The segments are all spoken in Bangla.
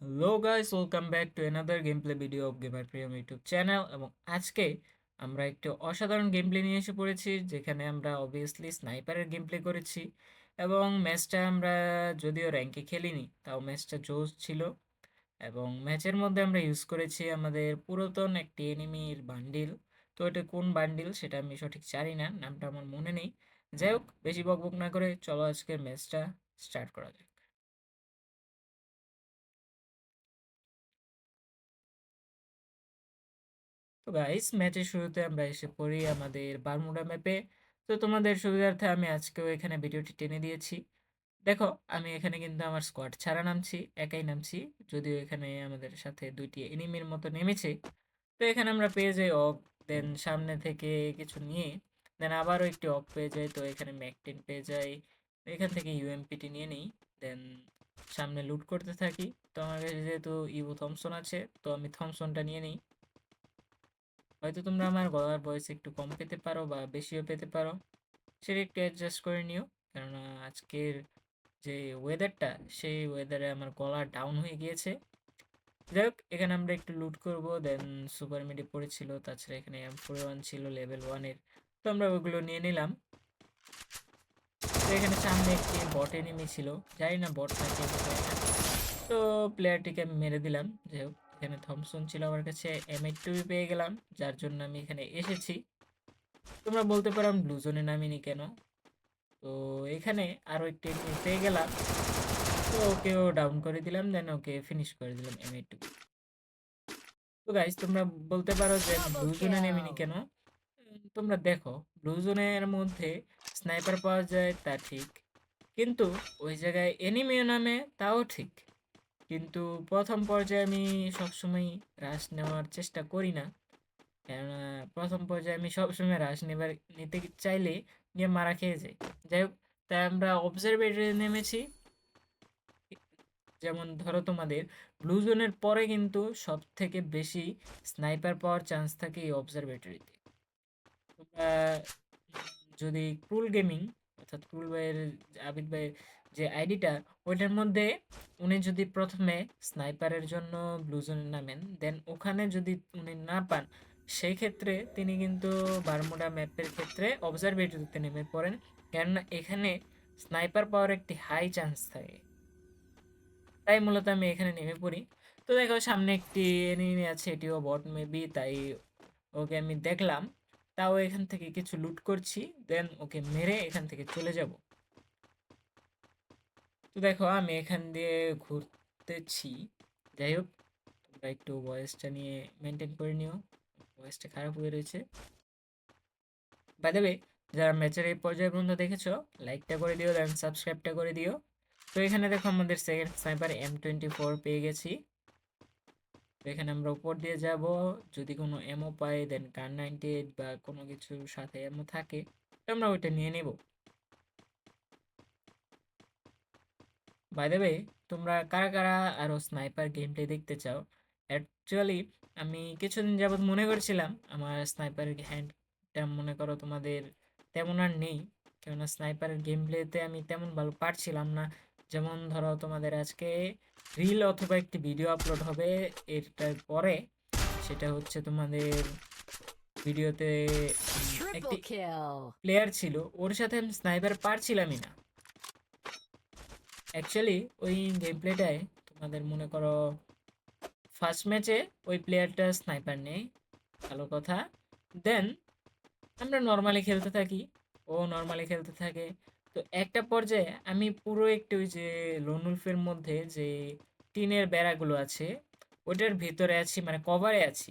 Hello guys welcome back to another game play video of gamer Priyam YouTube channel এবং আজকে আমরা একটি অসাধারণ গেম প্লে নিয়ে এসে পড়েছি, যেখানে আমরা অবভিয়াসলি স্নাইপারের গেম প্লে করেছি। এবং ম্যাচটা আমরা যদিও র্যাঙ্কে খেলিনি, তাও ম্যাচটা জোস ছিল। এবং ম্যাচের মধ্যে আমরা ইউজ করেছি আমাদের পুরাতন একটি এনিমির বান্ডিল তো এটা কোন বান্ডিল সেটা আমি সঠিক জানি না, নামটা আমার মনে নেই। যাই হোক, বেশি বকবক না করে চলো আজকের ম্যাচটা স্টার্ট করা যাক। তো গাইস ম্যাচের শুরুতে আমরা এসে পড়ি আমাদের বারমুডা ম্যাপে তো তোমাদের সুবিধার্থে আমি আজকেও এখানে ভিডিওটি টেনে দিয়েছি। দেখো, আমি এখানে কিন্তু আমার স্কোয়াড ছাড়া নামছি, একাই নামছি, যদিও এখানে আমাদের সাথে দুইটি এনিমির মতো নেমেছে। তো এখানে আমরা পেয়ে যাই অফ দেন সামনে থেকে কিছু নিয়ে দেন আবারও একটি অফ পেয়ে যাই, তো এখানে ম্যাকটেন পেয়ে যাই। এখান থেকে ইউএমপিটি নিয়ে নিই দেন সামনে লুট করতে থাকি। তো আমার কাছে যেহেতু ইউ থমসন আছে, তো আমি থমসনটা নিয়ে নিই। হয়তো তোমরা আমার গলার ভয়েস একটু কম পেতে পারো বা বেশিও পেতে পারো। সেটা একটু অ্যাডজাস্ট করে নিও। কেননা আজকের যে ওয়েদারটা সেই ওয়েদারে আমার গলা ডাউন হয়ে গিয়েছে। যাই হোক, এখানে আমরা একটু লুট করব। দেন সুপার মিডি পড়েছিল, তাছাড়া এখানে এম ফোর ওয়ান ছিল লেভেল ওয়ানের তো আমরা ওগুলো নিয়ে নিলাম। তো এখানে সামনে একটি বট এনিমি ছিল। জানি না বট নাকি তো প্লেয়ারটিকে আমি মেরে দিলাম। যাই হোক। এখানে থমসন ছিল আমার কাছে এম এইট টুবি পেয়ে গেলাম যার জন্য আমি এখানে এসেছি। তোমরা বলতে পারো আমি ব্লু জোনে নামিনি কেন? তো এখানে আরও একটি পেয়ে গেলাম। তো ওকেও ডাউন করে দিলাম দেন ওকে ফিনিশ করে দিলাম এম এইট টুবি তো গাইজ তোমরা বলতে পারো যে ব্লু জোনে নেমিনি কেন? তোমরা দেখো ব্লু জোনের মধ্যে স্নাইপার পাওয়া যায় তা ঠিক। কিন্তু ওই জায়গায় এনিমিও নামে তাও ঠিক। কিন্তু প্রথম পর্যায়ে আমি সবসময় রাশ নেওয়ার চেষ্টা করি না। কেননা প্রথম পর্যায়ে আমি সবসময় রাশ নেবার, নিতে চাইলে গিয়ে মারা খেয়ে যাই। যাই হোক, তাই আমরা অবজারভেটরি নেমেছি। যেমন ধরো তোমাদের ব্লু জোনের পরে কিন্তু সব থেকে বেশি স্নাইপার পাওয়ার চান্স থাকে এই অবজারভেটরিতে তোমরা যদি ক্রুল গেমিং অর্থাৎ ক্রুল ভাইয়ের, আবিদ ভাইয়ের যে আইডিটা, ওইটার মধ্যে উনি যদি প্রথমে স্নাইপারের জন্য ব্লু জোনে নামেন, দেন ওখানে যদি উনি না পান সেই ক্ষেত্রে তিনি কিন্তু বারমুডা ম্যাপের ক্ষেত্রে অবজারভেটরিতে নেমে পড়েন। কেননা এখানে স্নাইপার পাওয়ার একটি হাই চান্স থাকে। তাই মূলত আমি এখানে নেমে পড়ি। তো দেখো, সামনে একটি এনিমি আছে, এটিও বট মেবি, তাই ওকে আমি দেখলাম। তাও এখান থেকে কিছু লুট করছি, দেন ওকে মেরে এখান থেকে চলে যাব। তো দেখো আমি এখান দিয়ে ঘুরতেছি। যাই হোক তোমরা একটু ভয়েসটা নিয়ে মেনটেন করে নিও। ভয়েসটা খারাপ হয়ে রয়েছে। বাই দ্য যারা ম্যাচের এই পর্যায় পর্যন্ত দেখেছ লাইকটা করে দিও দেন সাবস্ক্রাইবটা করে দিও। তো এখানে দেখো আমাদের second sniper M twenty four পেয়ে গেছি। তো এখানে আমরা উপর দিয়ে যাব। যদি কোনো এমও পাই দেন কার নাইনটি এইট বা কোনো কিছুর সাথে এমও থাকে আমরা ওইটা নিয়ে নেব। বাই দ্য ওয়ে তোমরা কারা কারা আরও স্নাইপার গেম প্লে দেখতে চাও? অ্যাকচুয়ালি আমি কিছুদিন যাবৎ মনে করছিলাম আমার স্নাইপার হ্যান্ডটা মনে করো তোমাদের তেমন আর নেই। কেননা স্নাইপার গেম প্লেতে আমি তেমন ভালো পারছিলাম না। যেমন ধরো তোমাদের আজকে রিল অথবা একটি ভিডিও আপলোড হবে এটার পরে সেটা হচ্ছে তোমাদের ভিডিওতে একটি প্লেয়ার ছিল ওর সাথে আমি স্নাইপার পারছিলামই না। অ্যাকচুয়ালি ওই গেম প্লেটায় তোমাদের মনে করো ফার্স্ট ম্যাচে ওই প্লেয়ারটা স্নাইপার নেই, ভালো কথা। দেন আমরা নর্মালি খেলতে থাকি, ও নর্মালি খেলতে থাকে। তো একটা পর্যায়ে আমি পুরো একটু ওই যে লোনুলফের মধ্যে যে টিনের বেড়াগুলো আছে, ওটার ভিতরে আছি মানে কভারে আছি।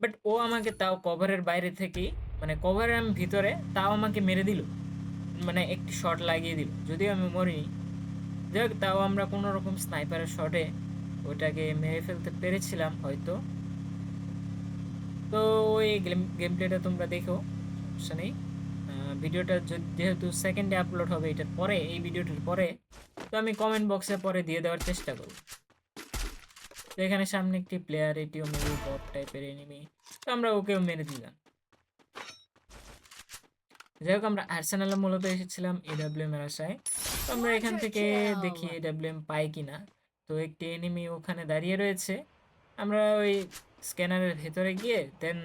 বাট ও আমাকে তাও কভারের বাইরে থেকেই মানে কভারের আমি ভিতরে, তাও আমাকে মেরে দিল। মানে একটি শট লাগিয়ে দিল। যদিও আমি মরিনি যাই হোক তাও আমরা কোনো রকম স্নাইপারের শটে ওটাকে মেরে ফেলতে পেরেছিলাম হয়তো। তো ওই গেম প্লেটা তোমরা দেখো, সমস্যা নেই। ভিডিওটা যেহেতু সেকেন্ডে আপলোড হবে, এটার পরে, এই ভিডিওটার পরে, তো আমি কমেন্ট বক্সে পরে দিয়ে দেওয়ার চেষ্টা করব। তো এখানে সামনে একটি প্লেয়ার এটিও মেবি বট টাইপের এনিমি তো আমরা ওকেও মেরে দিলাম। যাই হোক, আমরা আর্সেনালে মূলত এসেছিলাম এডাব্লিউএম এর আশায়। আমরা এখান থেকে দেখি এডাব্লিউএম পাই কিনা। তো একটি এনিমি ওখানে দাঁড়িয়ে রয়েছে। আমরা ওই স্ক্যানারের ভেতরে গিয়ে দেন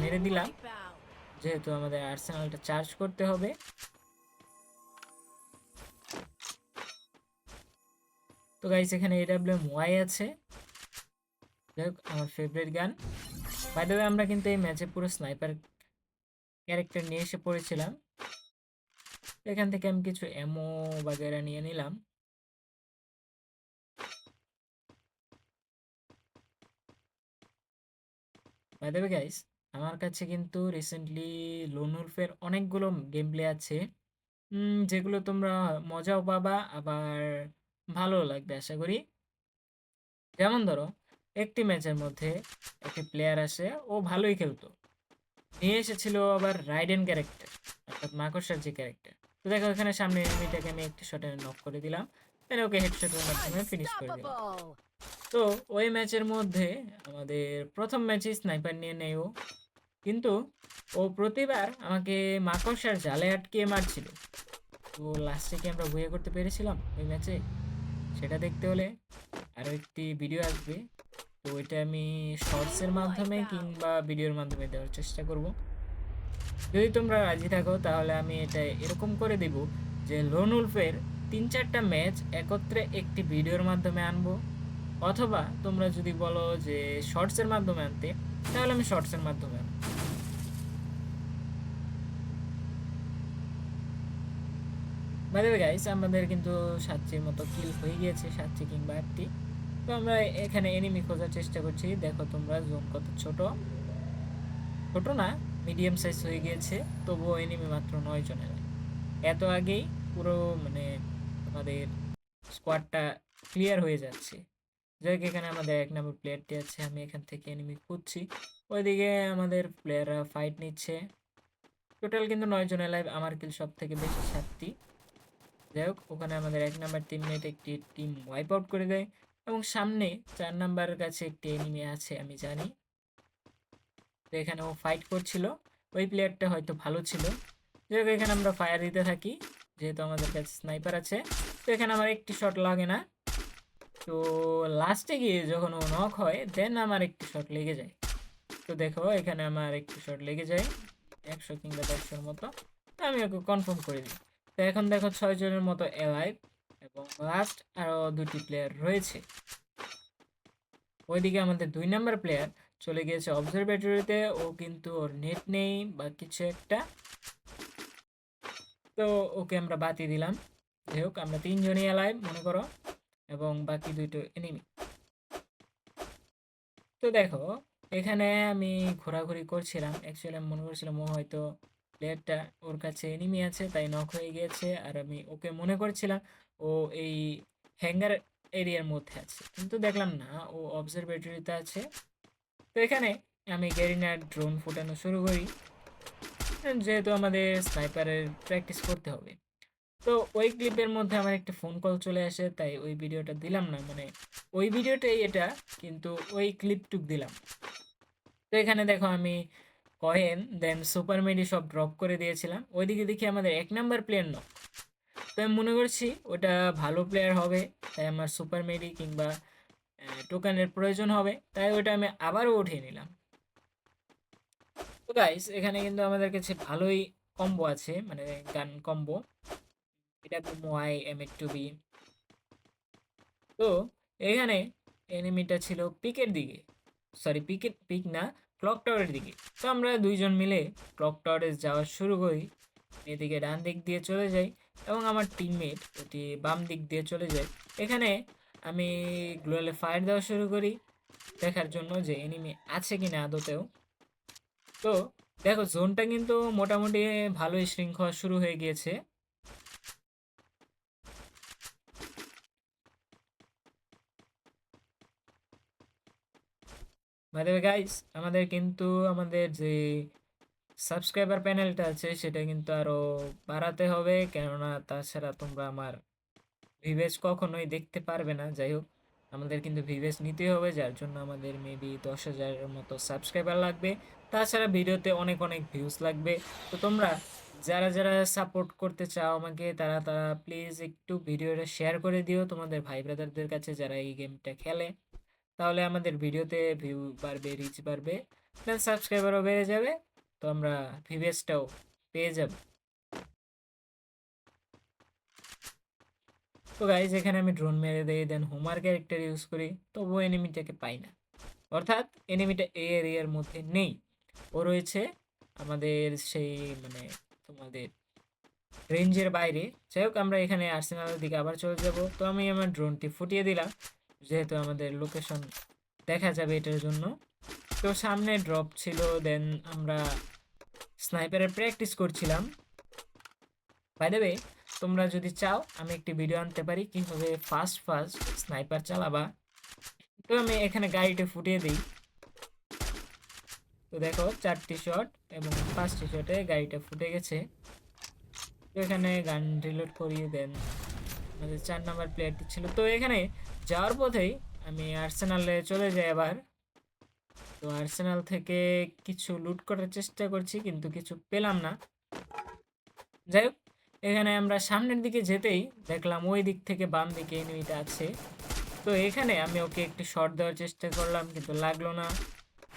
মেরে দিলাম। যেহেতু আমাদের আর্সেনালটা চার্জ করতে হবে। তো গাইস এখানে এডাব্লিউএম ওয়াই আছে। যাই আমার ফেভারিট গান বাই দ্য আমরা কিন্তু এই ম্যাচে পুরো স্নাইপার ক্যারেক্টার নিয়ে এসে পড়েছিলাম। এখান থেকে আমি কিছু এমো বাগেরা নিয়ে নিলাম। দ্য গাইস আমার কাছে কিন্তু রিসেন্টলি লোন উলফের অনেকগুলো গেম প্লে আছে যেগুলো তোমরা মজাও পাবা, আবার ভালো লাগবে, আশা করি। যেমন ধরো, একটি ম্যাচের মধ্যে একটি প্লেয়ার আসে, ও ভালোই খেলতো। নিয়ে এসেছিল আবার রাইডেন ক্যারেক্টার অর্থাৎ মাকড়সার যে ক্যারেক্টার দেখো, এখানে সামনে এনিমিটাকে আমি একটি শটে নক করে দিলাম। দেন ওকে হেডশটের মাধ্যমে ফিনিশ করে দিলাম। তো ওই ম্যাচের মধ্যে আমাদের প্রথম ম্যাচে স্নাইপার নিয়ে নেই ও। কিন্তু ও প্রতিবার আমাকে মাকড়সার জালে আটকে মারছিল। তো লাস্টে কি আমরা বইয়ে করতে পেরেছিলাম ওই ম্যাচে সেটা দেখতে হলে আরও একটি ভিডিও আসবে। তো এটা আমি শর্টসের মাধ্যমে কিংবা ভিডিওর মাধ্যমে দেওয়ার চেষ্টা করব। যদি তোমরা রাজি থাকো, তাহলে আমি এটা এরকম করে দেব যে লোন উলফের তিন চারটা ম্যাচ একত্রে একটি ভিডিওর মাধ্যমে আনব। অথবা তোমরা যদি বলো যে শর্টসের মাধ্যমে আনতে, তাহলে আমি শর্টসের মাধ্যমে বাইরে গাইস আমাদের কিন্তু সাতটির মতো কিল হয়ে গিয়েছে সাতটি কিংবা আটটি। তো আমরা এখানে এনিমি খোঁজার চেষ্টা করছি। দেখো তোমরা জোন কত ছোট। ছোট না মিডিয়াম সাইজ হয়ে গিয়েছে, তবুও এনিমি মাত্র নয় জনের। এত আগেই পুরো মানে আমাদের স্কোয়াডটা ক্লিয়ার হয়ে যাচ্ছে। যাই এখানে আমাদের এক নম্বর প্লেয়ারটি আছে, আমি এখান থেকে এনিমি খুঁজছি। ওইদিকে আমাদের প্লেয়াররা ফাইট নিচ্ছে। টোটাল কিন্তু নয় জনের লাইভ আমার কিল সব থেকে বেশি সাতটি। যাই হোক, ওখানে আমাদের এক নাম্বার টিমমেট একটি টিম ওয়াইপ আউট করে দেয় এবং সামনে চার নাম্বারের কাছে একটি এনিমি আছে, আমি জানি। তো এখানে ও ফাইট করছিল। ওই প্লেয়ারটা হয়তো ভালো ছিল। যাই হোক, এখানে আমরা ফায়ার দিতে থাকি। যেহেতু আমাদের কাছে স্নাইপার আছে। তো এখানে আমার একটি শট লাগে না। তো লাস্টে গিয়ে যখন ও নক হয় দেন আমার একটি শট লেগে যায়। তো দেখো, এখানে আমার একটি শট লেগে যায়। একশো কিংবা দেড়শোর মতো। তো আমি ওকে কনফার্ম করে দিই। তো এখন দেখো ছয়জনের মতো এলাইভ এবং লাস্ট আরও দুটি প্লেয়ার রয়েছে। ওইদিকে আমাদের দুই নাম্বার প্লেয়ার চলে গিয়েছে অবজারভেটরিতে, ও কিন্তু ওর নেট নেই বা কিছু একটা। তো ওকে আমরা বাতি দিলাম। যাই হোক, আমরা তিনজনই এলাইভ মনে করো, এবং বাকি দুইটো এনিমি তো দেখো, এখানে আমি ঘোরাঘুরি করছিলাম। অ্যাকচুয়ালি আমি মনে করছিলাম ও হয়তো প্লেয়ারটা ওর কাছে এনিমি আছে, তাই নক হয়ে গিয়েছে। আর আমি ওকে মনে করছিলাম ও এই হ্যাঙ্গার এরিয়ার মধ্যে আছে। কিন্তু দেখলাম না, ও অবজারভেটরিতে আছে। তো এখানে আমি গ্যারিনার ড্রোন ফোটানো শুরু করি। যেহেতু আমাদের স্নাইপারের প্র্যাকটিস করতে হবে। তো ওই ক্লিপের মধ্যে আমার একটা ফোন কল চলে আসে, তাই ওই ভিডিওটা দিলাম না মানে ওই ভিডিওটাই এটা, কিন্তু ওই ক্লিপটুক দিলাম। তো এখানে দেখো আমি কয়েন দেন সুপার মেডি সব ড্রপ করে দিয়েছিলাম। ওইদিকে দেখি আমাদের এক নাম্বার প্লেয়ার নক তো আমি মনে করছি ওটা ভালো প্লেয়ার হবে, তাই আমার সুপার মেডি কিংবা টোকানের প্রয়োজন হবে, তাই ওটা আমি আবারও উঠিয়ে নিলাম। তো গাইস এখানে কিন্তু আমাদের কাছে ভালোই কম্বো আছে মানে গান কম্বো এটা মোয়াই এম টু বি তো, এখানে এনিমিটা ছিল পিকের দিকে। সরি পিকের পিক না ক্লক টাওয়ারের দিকে। তো আমরা দুইজন মিলে ক্লক টাওয়ারে যাওয়া শুরু করি। এদিকে ডান দিক দিয়ে চলে যাই এবং আমার টিমমেট ওটি বাম দিক দিয়ে চলে যায়। এখানে আমি গ্লোয়ালে ফায়ার দেওয়া শুরু করি। দেখার জন্য যে এনিমি আছে কি না আদতেও। তো, দেখো জোনটা কিন্তু মোটামুটি ভালোই শৃঙ্খলা শুরু হয়ে গিয়েছে। গাইস আমাদের কিন্তু আমাদের যে সাবস্ক্রাইবার প্যানেলটা আছে, সেটা কিন্তু আরও বাড়াতে হবে। কেননা তাছাড়া তোমরা আমার ভিভেজ কখনোই দেখতে পারবে না যাই হোক আমাদের কিন্তু ভিভেজ নিতে হবে যার জন্য আমাদের মেবি দশ হাজারের মতো সাবস্ক্রাইবার লাগবে তাছাড়া ভিডিওতে অনেক অনেক ভিউজ লাগবে তো তোমরা যারা, যারা সাপোর্ট করতে চাও আমাকে তারা, তারা প্লিজ একটু ভিডিওটা শেয়ার করে দিও তোমাদের ভাই ব্রাদারদের কাছে যারা এই গেমটা খেলে। তাহলে আমাদের ভিডিওতে ভিউ বাড়বে, রিচ বাড়বে, দেন সাবস্ক্রাইবারও বেড়ে যাবে। তো আমরা ভিউয়ার্সটাও পেয়ে যাব। তো গাইস এখানে আমি ড্রোন মেরে দেই, দেন হোমার ক্যারেক্টার ইউজ করি, তবুও এনিমিটাকে পাই না। অর্থাৎ এনিমিটা এই এরিয়ার মধ্যে নেই। ও রয়েছে আমাদের সেই মানে তোমাদের রেঞ্জের বাইরে। যাই হোক আমরা এখানে আর্সেনালের দিকে আবার চলে যাব। তো আমি আমার ড্রোনটি ফুটিয়ে দিলাম। যেহেতু আমাদের লোকেশন দেখা যাবে এটার জন্য। তো সামনে ড্রপ ছিল দেন আমরা স্নাইপারের প্র্যাকটিস করছিলাম। বাই দ্য তোমরা যদি চাও আমি একটি ভিডিও আনতে পারি কীভাবে ফাস্ট, ফাস্ট স্নাইপার চালাবা। তো আমি এখানে গাড়িটা ফুটিয়ে দেই। তো দেখো ৪ টি শট এবং ৫ টি শটে গাড়িটা ফুটে গেছে। তো এখানে গান রিলোড করিয়ে দেন আমাদের ৪ নাম্বার প্লেয়ারটি ছিল। তো এখানে যাওয়ার পথেই আমি আর্সেনালে চলে যাই আবার। তো আর্সেনাল থেকে কিছু লুট করার চেষ্টা করছি কিন্তু কিছু পেলাম না। যাই হোক এখানে আমরা সামনের দিকে যেতেই দেখলাম ওই দিক থেকে বাম দিকে এনিমিটা আছে। তো এখানে আমি ওকে একটি শট দেওয়ার চেষ্টা করলাম, কিন্তু লাগল না।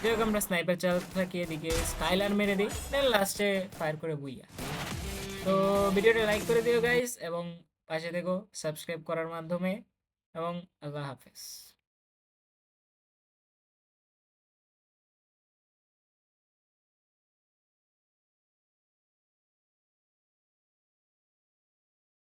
যাই আমরা স্নাইপার চালাতে থাকি এদিকে স্কাইলার মেরে দিই দেন লাস্টে ফায়ার করে বুইয়া। তো ভিডিওটা লাইক করে দিও গাইস এবং পাশে দেখো সাবস্ক্রাইব করার মাধ্যমে, এবং আল্লাহ হাফেজ।